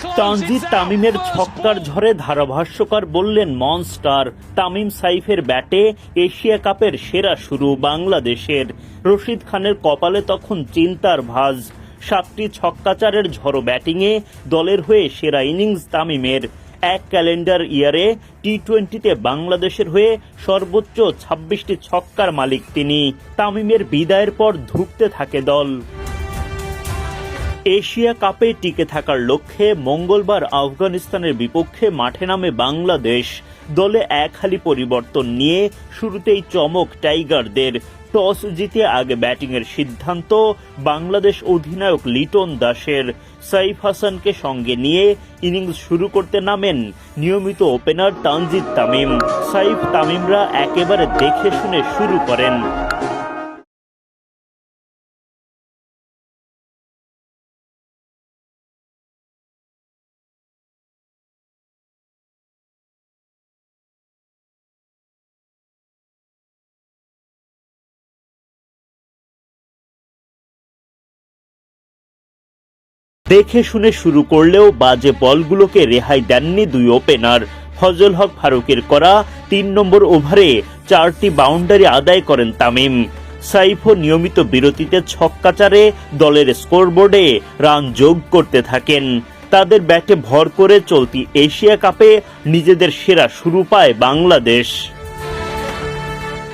তানজিদ তামিমের ছক্কার ঝড়ে ধারাভাষ্যকার বললেন, মনস্টার, তামিম সাইফের ব্যাটে এশিয়া কাপের সেরা শুরু বাংলাদেশের। রশিদ খানের কপালে তখন চিন্তার ভাঁজ। সাতটি ছক্কাচারের ঝড়ো ব্যাটিংয়ে দলের হয়ে সেরা ইনিংস তামিমের। এক ক্যালেন্ডার ইয়ারে টি টোয়েন্টিতে বাংলাদেশের হয়ে সর্বোচ্চ ছাব্বিশটি ছক্কার মালিক তিনি। তামিমের বিদায়ের পর ধুঁকতে থাকে দল। এশিয়া কাপে টিকে থাকার লক্ষ্যে মঙ্গলবার আফগানিস্তানের বিপক্ষে মাঠে নামে বাংলাদেশ। দলে এক হালি পরিবর্তন নিয়ে শুরুতেই চমক টাইগারদের। টস জিতে আগে ব্যাটিংয়ের সিদ্ধান্ত বাংলাদেশ অধিনায়ক লিটন দাসের। সাইফ হাসানকে সঙ্গে নিয়ে ইনিংস শুরু করতে নামেন নিয়মিত ওপেনার তানজিদ তামিম। সাইফ তামিমরা একেবারে দেখে শুনে শুরু করেন। দেখে শুনে শুরু করলেও বাজে বলগুলোকে রেহাই দেননি দুই ওপেনার ফজল হক, ফারুকের করা তিন নম্বর ওভারে চারটি বাউন্ডারি আদায় করেন তামিম। সাইফও নিয়মিত বিরতিতে ছক্কাচারে দলের স্কোরবোর্ডে রান যোগ করতে থাকেন। তাদের ব্যাটে ভর করে চলতি এশিয়া কাপে নিজেদের সেরা শুরু পায় বাংলাদেশ।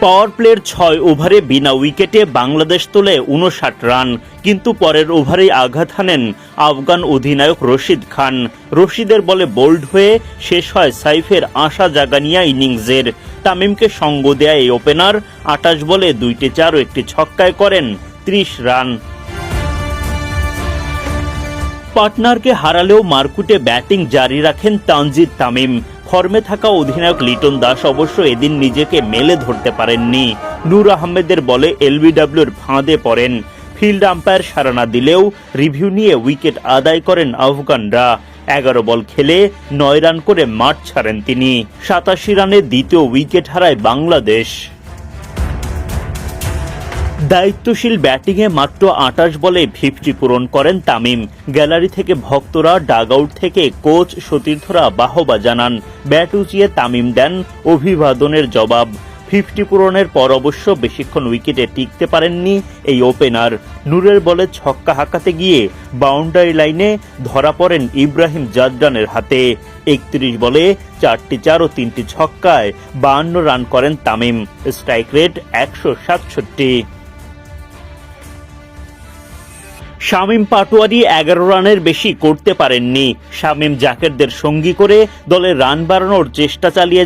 পাওয়ার প্লের ছয় ওভারে বিনা উইকেটে বাংলাদেশ তোলে উনষাট রান। কিন্তু পরের ওভারেই আঘাত হানেন আফগান অধিনায়ক রশিদ খান। রশিদের বলে বোল্ড হয়ে শেষ হয় সাইফের আশা জাগানিয়া ইনিংসের। তামিমকে সঙ্গ দেয়া এই ওপেনার আটাশ বলে দুইটি চার ও একটি ছক্কায় করেন ত্রিশ রান। পার্টনারকে হারালেও মারকুটে ব্যাটিং জারি রাখেন তানজিদ তামিম। ফর্মে থাকা অধিনায়ক লিটন দাস অবশ্য এদিন নিজেকে মেলে ধরতে পারেননি। নূর আহমেদের বলে এলবিডব্লিউর ফাঁদে পড়েন। ফিল্ড আম্পায়ার সারানা দিলেও রিভিউ নিয়ে উইকেট আদায় করেন আফগানরা। এগারো বল খেলে নয় রান করে মাঠ ছাড়েন তিনি। সাতাশি রানে দ্বিতীয় উইকেট হারায় বাংলাদেশ। দায়িত্বশীল ব্যাটিংয়ে মাত্র আটাশ বলে ফিফটি পূরণ করেন তামিম। গ্যালারি থেকে ভক্তরা, ডাগআউট থেকে কোচ সতীর্থরা বাহবা জানান, ব্যাট উঁচিয়ে তামিম দেন অভিবাদনের জবাব। ফিফটি পূরণের পর অবশ্য বেশিক্ষণ উইকেটে টিকতে পারেননি এই ওপেনার। নূরের বলে ছক্কা হাঁকাতে গিয়ে বাউন্ডারি লাইনে ধরা পড়েন ইব্রাহিম জাদরানের হাতে। একত্রিশ বলে চারটি চার ও তিনটি ছক্কায় বাহান্ন রান করেন তামিম। স্ট্রাইক রেট একশো সাতষট্টি। শামীম পাটোয়ারি এগারো রানের বেশি করতে পারেননি। শামীম জাকেরদের সঙ্গী করে দলের রান বাড়ানোর চেষ্টা চালিয়ে